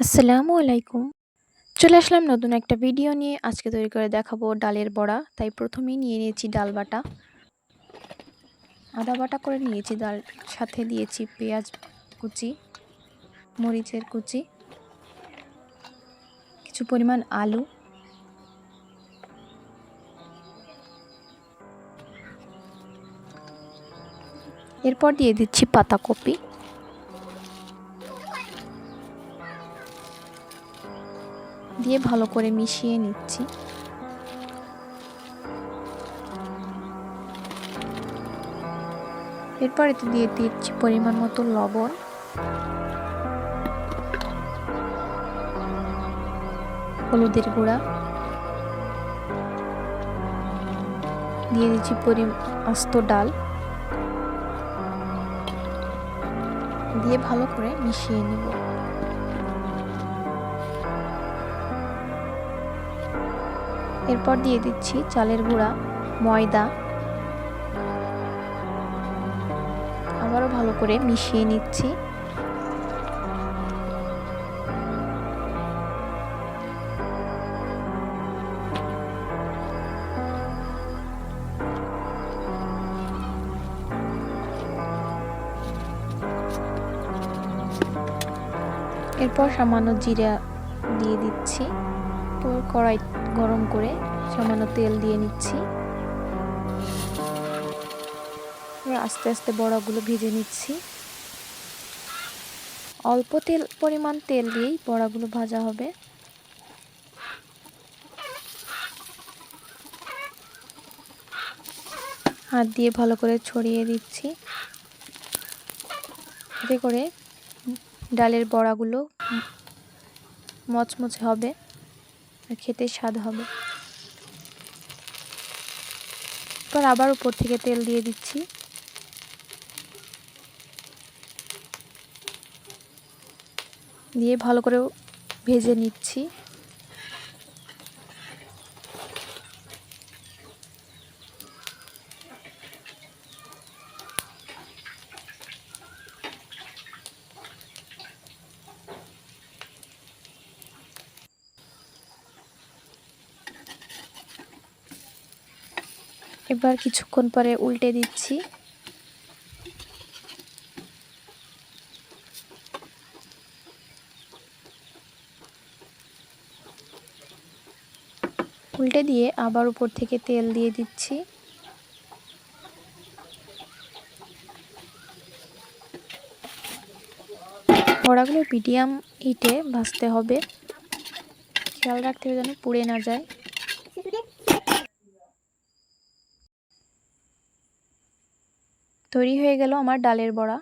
আসসালামু আলাইকুম। চলে আসলাম নতুন একটা ভিডিও নিয়ে। আজকে তৈরি করে দেখাবো ডালের বড়া। তাই প্রথমেই নিয়ে নিয়েছি ডাল বাটা। আদা বাটা করে নিয়েছি ডাল সাথে দিয়েছি পেঁয়াজ কুচি, মরিচের কুচি, কিছু পরিমাণ আলু, এরপর দিয়ে দিচ্ছি পাতাকপি দিয়ে ভালো করে মিশিয়ে নিচ্ছি। এরপর এতে দিয়ে দিচ্ছি পরিমাণ মতো লবণ। হলুদের গুঁড়া। দিয়ে দিচ্ছি পরি, আস্ত ডাল। দিয়ে ভালো করে মিশিয়ে নেব। এরপর দিয়ে দিচ্ছি চালের গুঁড়া, ময়দা। আবারও ভালো করে মিশিয়ে নিচ্ছি। এরপর সামান্য জিরা দিয়ে দিচ্ছি। তো কড়াই গরম করে সামান্য তেল দিয়ে নিচ্ছি। আস্তে আস্তে বড়াগুলো ভেজে নিচ্ছি। অল্প তেল, পরিমাণ তেল দিয়েই বড়াগুলো ভাজা হবে। হাত দিয়ে ভালো করে ছড়িয়ে দিচ্ছি। এতে করে ডালের বড়াগুলো মচমচে হবে। আর খেতে স্বাদ হবে। এরপর আবার উপর থেকে তেল দিয়ে দিচ্ছি। দিয়ে ভালো করে ভেজে নিচ্ছি। এবার কিছুক্ষণ পরে উল্টে দিচ্ছি। উল্টে দিয়ে আবার উপর থেকে তেল দিয়ে দিচ্ছি। বড়াগুলো মিডিয়াম হিটে ভাজতে হবে। খেয়াল রাখতে হবে যেন পুড়ে না যায়। তৈরি হয়ে গেল আমার ডালের বড়া।